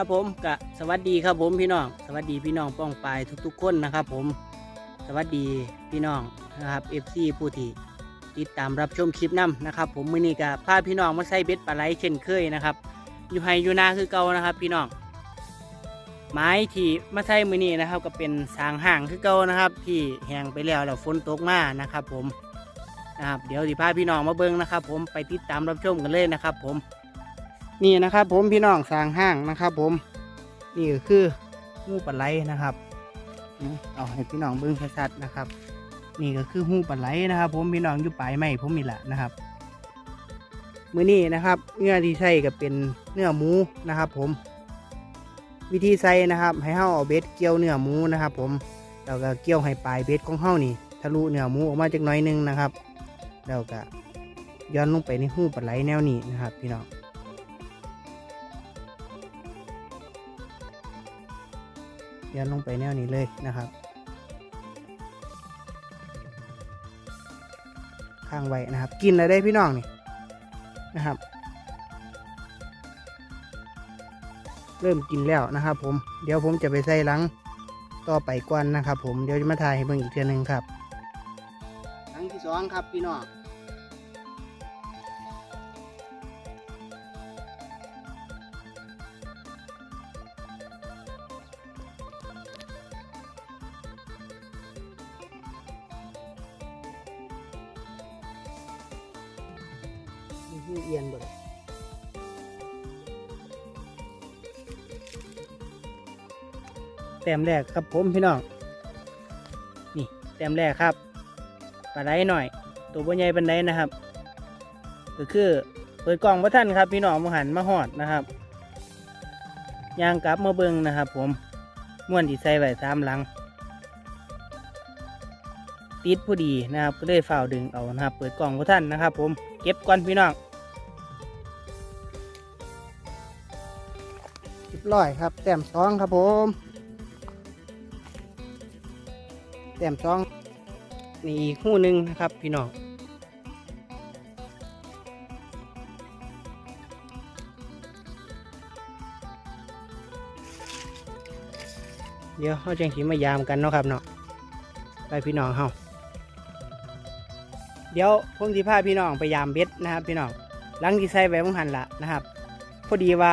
ครับผมกะสวัสดีครับผมพี่น้อง สวัสดีพี่น้องป้องปายทุก ๆ คนนะครับ ผมสวัสดีพี่น้องนะครับเอฟซีผู้ที่ติดตามรับชมคลิปน้ำนะครับ ผมมือนี้กะพาพี่น้องมาใส่เบ็ดปลาไหลเช่นเคยนะครับอยู่ไฮอยู่นาคือเก่านะครับ พี่น้องไม้ที่มาใส่มือนี้นะครับ ก็เป็นสางห่างคือเก่านะครับ ที่แห้งไปแล้วแล้วฝนตกมานะครับ ผมนะครับเดี๋ยวสิพาพี่น้องมาเบิ้งนะครับ ผมไปติดตามรับชมกันเลยนะครับ ผม นี่นะครับผมพี่น้องสร้างห้างนะครับ ผมนี่ก็คือหูปลาไหลนะครับอืมเอาให้พี่น้องเบิ้งชัดๆนะครับ นี่ก็คือหูปลาไหลนะครับ ผมพี่น้องอยู่ปลายไม้ผมนี่แหละนะครับมือนี้นะครับเนื้อที่ใส่ก็เป็นเนื้อหมูนะครับ ผม วิธีใส่นะครับ ให้เฮาเอาเบ็ดเกี่ยวเนื้อหมูนะครับ ผมแล้วก็เกี่ยวให้ปลายเบ็ดของเฮานี่ทะลุเนื้อหมูออกมาจากน้อยนึงนะครับ แล้วก็ย้อนลงไปในหูปลาไหลแนวนี้นะครับ พี่น้อง ยันลงไปแนวนี้เลยนะครับข้างไว้นะครับ กินอะไรได้พี่น้องนี่นะครับ เริ่มกินแล้วนะครับ ผมเดี๋ยวผมจะไปใส่ลังต่อไปก่อนนะครับ ผมเดี๋ยวจะมาถ่ายให้เบิ่งอีกเทียหนึงครับลังที่สองครับพี่น้อง นี่เอียนบดแต้มแรกครับผมพี่น้อง นี่แต้มแรกครับปลาไหลหน่อย ตัวบ่ใหญ่ปันไดนะครับ ก็คือเปิดกล่องพระท่านครับ พี่น้องมาหันมาหอดนะครับยางกลับมาเบิงนะครับ ผมม้วนที่ใส่ไว้สามหลัง ติดพอดีนะครับก็เลยฝ่าดึงเอานะครับ เปิดกล่องพระท่านนะครับ ผมเก็บก่อนพี่น้อง บร้อยครับ แต้มสองครับผม แต้มสองนี่อีกคู่หนึ่งนะครับ พี่น้องเดี๋ยวเขาจังสีมายามกันเนาะครับเนาะไปพี่น้องเฮาเดี๋ยวผมสิพาพี่น้องไปยามเบ็ดนะครับ พี่น้องหลังที่ใส่ไว้บังหันละนะครับ พอดีว่า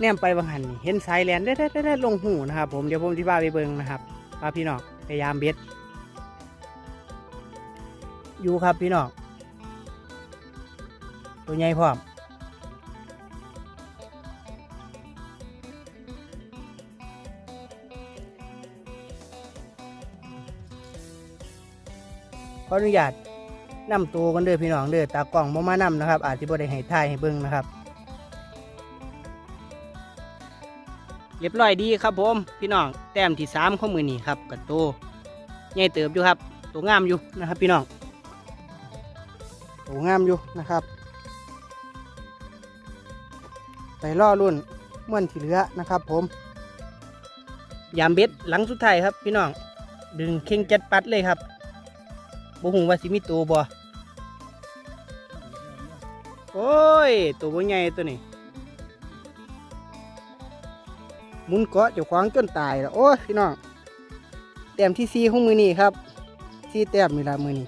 แนมไปบังหันเห็นสายแลนได้ได้ได้ได้ลงหูนะครับ ผมเดี๋ยวผมสิพาไปเบิงนะครับพาพี่น้องไปยามเบ็ดอยู่ครับพี่น้องตัวใหญ่พร้อมขออนุญาตนำตัวกันเด้อพี่น้องเด้อตากล้องบ่มานำนะครับ อาจจะบ่ได้ให้ถ่ายให้เบิ่งนะครับ เรียบร้อยดีครับผม พี่น้องแต้มที่สามของมือนี้ครับกับตัวใหญ่เติบอยู่ครับตัวงามอยู่นะครับ พี่น้องตัวงามอยู่นะครับไปล่อรุ่นม่วนที่เหลือนะครับ ผม ยามเบ็ดหลังสุดท้ายครับ พี่น้อง ดึงเข่งจ็ดปัดเลยครับบ่หูว่าสิมีตัวบ่โอ้ย ตัวบ่ใหญ่ตัวนี้ มุนเกาะเจ้าของจนตายแล้วโอ้ยพี่น้องแต้มที่ซีของมือนี่ครับสี่แต้มนี่ละมือนี้